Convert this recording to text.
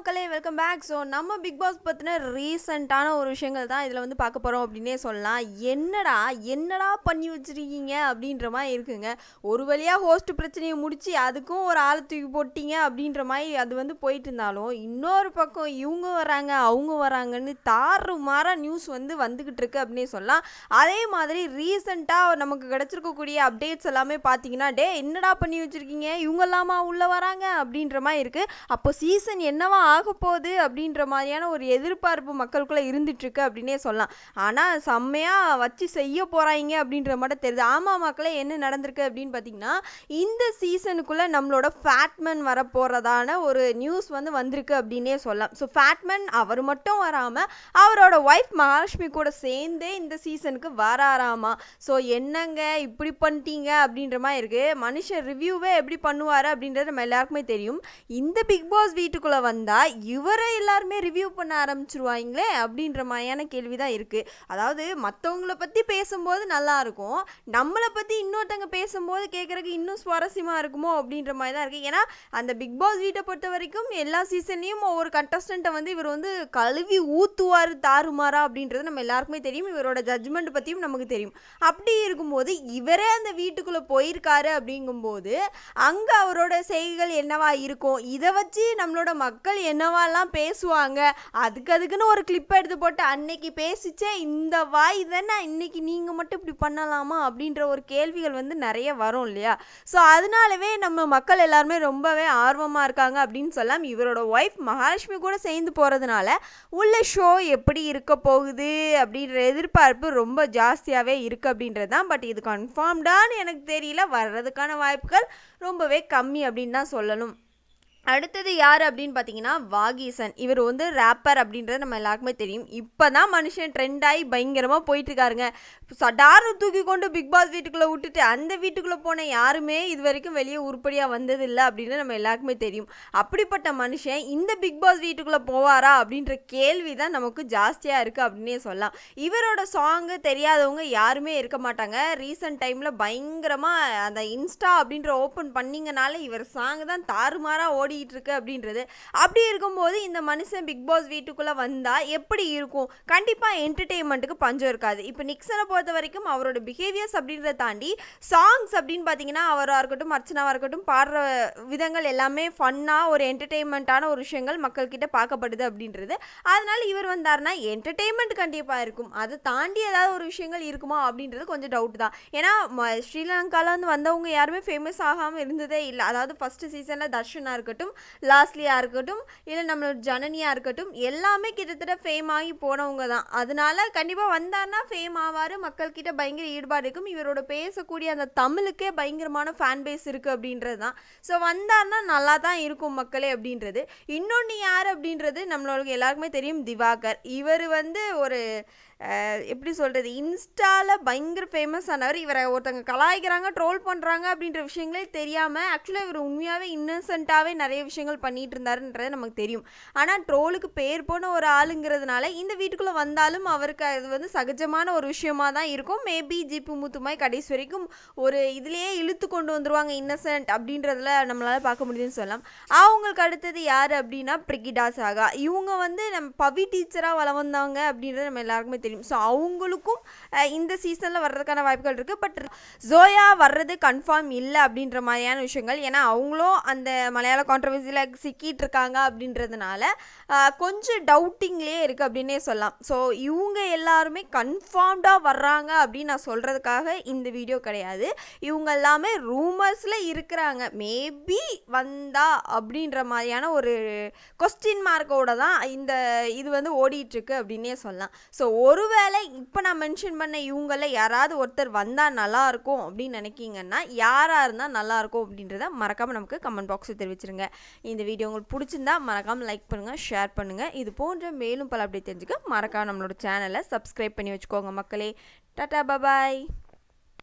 மக்களே welcome back so நம்ம Bigg Boss பற்றின ரீசண்டான ஒரு விஷயங்கள் தான் இதில் வந்து பார்க்க போகிறோம் அப்படின்னே சொல்லலாம். என்னடா என்னடா பண்ணி வச்சுருக்கீங்க அப்படின்ற மாதிரி இருக்குங்க. ஒரு வழியாக ஹோஸ்ட் பிரச்சனையை முடித்து அதுக்கும் ஒரு ஆள் தூக்கி போட்டிங்க அப்படின்ற மாதிரி அது வந்து போயிட்டு இருந்தாலும் இன்னொரு பக்கம் இவங்க வராங்க அவங்க வராங்கன்னு தாறு மாற நியூஸ் வந்து வந்துக்கிட்டு இருக்கு அப்படின்னே சொல்லலாம். அதே மாதிரி ரீசண்டாக நமக்கு கிடச்சிருக்கக்கூடிய அப்டேட்ஸ் எல்லாமே பார்த்தீங்கன்னா டே என்னடா பண்ணி வச்சுருக்கீங்க? இவங்க இல்லாமல் உள்ளே வராங்க அப்படின்ற மாதிரி இருக்குது அப்போ சீசன் என்னவா ஆக போகுது அப்படின்ற மாதிரியான ஒரு எதிர்பார்ப்பு மக்களுக்குள்ளே இருந்துட்டுருக்கு அப்படின்னே சொல்லலாம். ஆனால் செம்மையாக வச்சு செய்ய போகிறாங்க அப்படின்ற மட்டும் தெரியுது. ஆமாம் மக்களே என்ன நடந்திருக்கு அப்படின்னு பார்த்தீங்கன்னா இந்த சீசனுக்குள்ளே நம்மளோட ஃபேட்மேன் வரப்போகிறதான ஒரு நியூஸ் வந்து வந்திருக்கு அப்படின்னே சொல்லலாம். ஸோ ஃபேட்மேன் அவர் மட்டும் வராமல் அவரோட ஒய்ஃப் மகாலட்சுமி கூட சேர்ந்தே இந்த சீசனுக்கு வராராமா? ஸோ என்னங்க இப்படி பண்ணிட்டீங்க அப்படின்ற மாதிரி இருக்குது மனுஷன் ரிவ்யூவே எப்படி பண்ணுவார் அப்படின்றது நம்ம எல்லாருக்குமே தெரியும். இந்த பிக் பாஸ் வீட்டுக்குள்ளே வந்தால் இவரை எல்லாருமே ரிவ்யூ பண்ண ஆரம்பிச்சிருவாங்களே அப்படின்ற மாதிரியான கேள்வி தான் இருக்குது அதாவது மற்றவங்கள பற்றி பேசும்போது நல்லா இருக்கும். நம்மளை பற்றி இன்னொருத்தங்க பேசும்போது கேட்குறதுக்கு இன்னும் சுவாரஸ்யமாக இருக்குமோ அப்படின்ற மாதிரி தான் இருக்குது ஏன்னா அந்த பிக் பாஸ் வீட்டை பொறுத்த வரைக்கும் எல்லா சீசன்லேயும் ஒவ்வொரு கண்டஸ்டண்ட்டை வந்து இவர் வந்து கழுவி ஊத்துவார் தாறுமாறா அப்படின்றது நம்ம எல்லாருக்குமே தெரியும். இவரோட ஜட்ஜ்மெண்ட் பற்றியும் நமக்கு தெரியும். அப்படி இருக்கும்போது இவரே அந்த வீட்டுக்குள்ளே போயிருக்காரு அப்படிங்கும்போது அங்கே அவரோட செய்கைகள் என்னவா இருக்கும்? இதை வச்சு நம்மளோட மக்கள் என்னவாலாம் பேசுவாங்க? அதுக்கு அதுக்குன்னு ஒரு கிளிப் எடுத்து போட்டு அன்னைக்கு பேசிச்சே இந்த வாய் தானே இன்னைக்கு நீங்கள் மட்டும் இப்படி பண்ணலாமா அப்படின்ற ஒரு கேள்விகள் வந்து நிறைய வரும் இல்லையா? ஸோ அதனாலவே நம்ம மக்கள் எல்லாருமே ரொம்பவே ஆர்வமாக இருக்காங்க அப்படின்னு சொல்லலாம் இவரோட ஒய்ஃப் மகாலட்சுமி கூட சேர்ந்து போகிறதுனால உள்ள ஷோ எப்படி இருக்க போகுது அப்படின்ற எதிர்பார்ப்பு ரொம்ப ஜாஸ்தியாகவே இருக்குது அப்படின்றது தான். பட் இது கன்ஃபார்ம்டான்னு எனக்கு தெரியல. வர்றதுக்கான வாய்ப்புகள் ரொம்பவே கம்மி அப்படின்னு தான் சொல்லணும். அடுத்தது யார் அப்படின்னு பார்த்தீங்கன்னா வாகீசன். இவர் வந்து ரேப்பர் அப்படின்றது நம்ம எல்லாருக்குமே தெரியும். இப்போ தான் மனுஷன் ட்ரெண்ட் ஆகி பயங்கரமாக போயிட்டுருக்காருங்க. சடார்னு தூக்கி கொண்டு பிக் பாஸ் வீட்டுக்குள்ளே விட்டுட்டு அந்த வீட்டுக்குள்ளே போன யாருமே இது வரைக்கும் வெளியே உருப்படியாக வந்ததில்லை அப்படின்னு நம்ம எல்லாருக்குமே தெரியும். அப்படிப்பட்ட மனுஷன் இந்த பிக் பாஸ் வீட்டுக்குள்ளே போவாரா அப்படின்ற கேள்வி தான் நமக்கு ஜாஸ்தியாக இருக்குது அப்படின்னே சொல்லலாம். இவரோட சாங்கு தெரியாதவங்க யாருமே இருக்க மாட்டாங்க. ரீசெண்ட் டைமில் பயங்கரமாக அந்த இன்ஸ்டா அப்படின்ற ஓப்பன் பண்ணிங்கனால இவர் சாங் தான் தாறுமாறாக ஓடி ஓடிட்டு இருக்கு அப்படின்றது. அப்படி இருக்கும்போது இந்த மனுஷன் பிக் பாஸ் வீட்டுக்குள்ளே வந்தால் எப்படி இருக்கும்? கண்டிப்பாக என்டர்டெயின்மெண்ட்டுக்கு பஞ்சம் இருக்காது. இப்போ நிக்சனை பொறுத்த வரைக்கும் அவரோட பிஹேவியர்ஸ் அப்படின்றத தாண்டி சாங்ஸ் அப்படின்னு பார்த்தீங்கன்னா அவராக இருக்கட்டும் அர்ச்சனாவாக இருக்கட்டும் பாடுற விதங்கள் எல்லாமே ஃபன்னாக ஒரு என்டர்டெயின்மெண்ட்டான ஒரு விஷயங்கள் மக்கள்கிட்ட பார்க்கப்படுது அப்படின்றது. அதனால் இவர் வந்தார்னா என்டர்டெயின்மெண்ட் கண்டிப்பாக இருக்கும். அதை தாண்டி ஏதாவது ஒரு விஷயங்கள் இருக்குமா அப்படின்றது கொஞ்சம் டவுட் தான். ஏன்னா ஸ்ரீலங்காவிலேருந்து வந்தவங்க யாருமே ஃபேமஸ் ஆகாமல் இருந்ததே இல்லை. அதாவது ஃபஸ்ட்டு சீசனில் தர்ஷனாக இருக்கட்டும் இருக்கட்டும் லாஸ்லியாக இருக்கட்டும் இல்லை நம்மளோட ஜனனியாக இருக்கட்டும் எல்லாமே கிட்டத்தட்ட ஃபேம் ஆகி போனவங்க தான். அதனால கண்டிப்பாக வந்தார்னா ஃபேம் ஆவார் மக்கள்கிட்ட பயங்கர ஈடுபாடு இருக்கும். இவரோட பேசக்கூடிய அந்த தமிழுக்கே பயங்கரமான ஃபேன் பேஸ் இருக்குது அப்படின்றது தான். ஸோ வந்தார்னா நல்லா தான் இருக்கும் மக்களே அப்படின்றது. இன்னொன்று யார் அப்படின்றது நம்மளுக்கு எல்லாருக்குமே தெரியும் திவாகர். இவர் வந்து ஒரு எப்படி சொல்கிறது இன்ஸ்டாவில் பயங்கர ஃபேமஸ் ஆனவர். இவரை ஒருத்தங்க கலாய்க்கிறாங்க ட்ரோல் பண்ணுறாங்க அப்படின்ற விஷயங்களே தெரியாமல் ஆக்சுவலாக இவர் உண்மையாகவே இன்னசென்ட்டாகவே நிறைய நிறைய விஷயங்கள் பண்ணிகிட்டு இருந்தாருன்றது நமக்கு தெரியும். ஆனால் ட்ரோலுக்கு பேர் போன ஒரு ஆளுங்கிறதுனால இந்த வீட்டுக்குள்ளே வந்தாலும் அவருக்கு அது வந்து சகஜமான ஒரு விஷயமா தான் இருக்கும். மேபி ஜிப்பு முத்துமாய் கடைசி வரைக்கும் ஒரு இதுலேயே இழுத்து கொண்டு வந்துருவாங்க இன்னசென்ட் அப்படின்றதுல நம்மளால் பார்க்க முடியுதுன்னு சொல்லலாம். அவங்களுக்கு அடுத்தது யார் அப்படின்னா பிரிகிடா சாகா. இவங்க வந்து நம்ம பவி டீச்சராக வள வந்தவங்க அப்படின்றது நம்ம எல்லாருக்குமே தெரியும். தெரியும் ஸோ அவங்களுக்கும் இந்த சீசனில் வர்றதுக்கான வாய்ப்புகள் இருக்குது பட் ஜோயா வர்றது கன்ஃபார்ம் இல்லை அப்படின்ற மாதிரியான விஷயங்கள். ஏன்னா அவங்களும் அந்த மலையாள கான்ட்ரவர்சியில் சிக்கிட்டு இருக்காங்க அப்படின்றதுனால கொஞ்சம் டவுட்டிங்லேயே இருக்குது அப்படின்னே சொல்லலாம். ஸோ இவங்க எல்லாருமே கன்ஃபார்ம்டாக வர்றாங்க அப்படின்னு நான் சொல்கிறதுக்காக இந்த வீடியோ கிடையாது. இவங்க எல்லாமே ரூமர்ஸில் இருக்கிறாங்க. மேபி வந்தா அப்படின்ற மாதிரியான ஒரு கொஸ்டின் மார்க்கோட தான் இந்த இது வந்து ஓடிட்டுருக்கு அப்படின்னே சொல்லலாம். ஸோ ஒருவேளை இப்போ நான் மென்ஷன் பண்ண இவங்களில் யாராவது ஒருத்தர் வந்தால் நல்லாயிருக்கும் அப்படின்னு நினைக்கிங்கன்னா யாராக இருந்தால் நல்லாயிருக்கும் அப்படின்றத மறக்காமல் நமக்கு கமெண்ட் பாக்ஸில் தெரிவிச்சிருங்க. இந்த வீடியோ உங்களுக்கு பிடிச்சிருந்தா மறக்காமல் லைக் பண்ணுங்கள் ஷேர் பண்ணுங்கள் இது போன்ற மேலும் பல அப்படி தெரிஞ்சுக்க மறக்காம நம்மளோட சேனலை சப்ஸ்கிரைப் பண்ணி வச்சுக்கோங்க மக்களே. Tata bye bye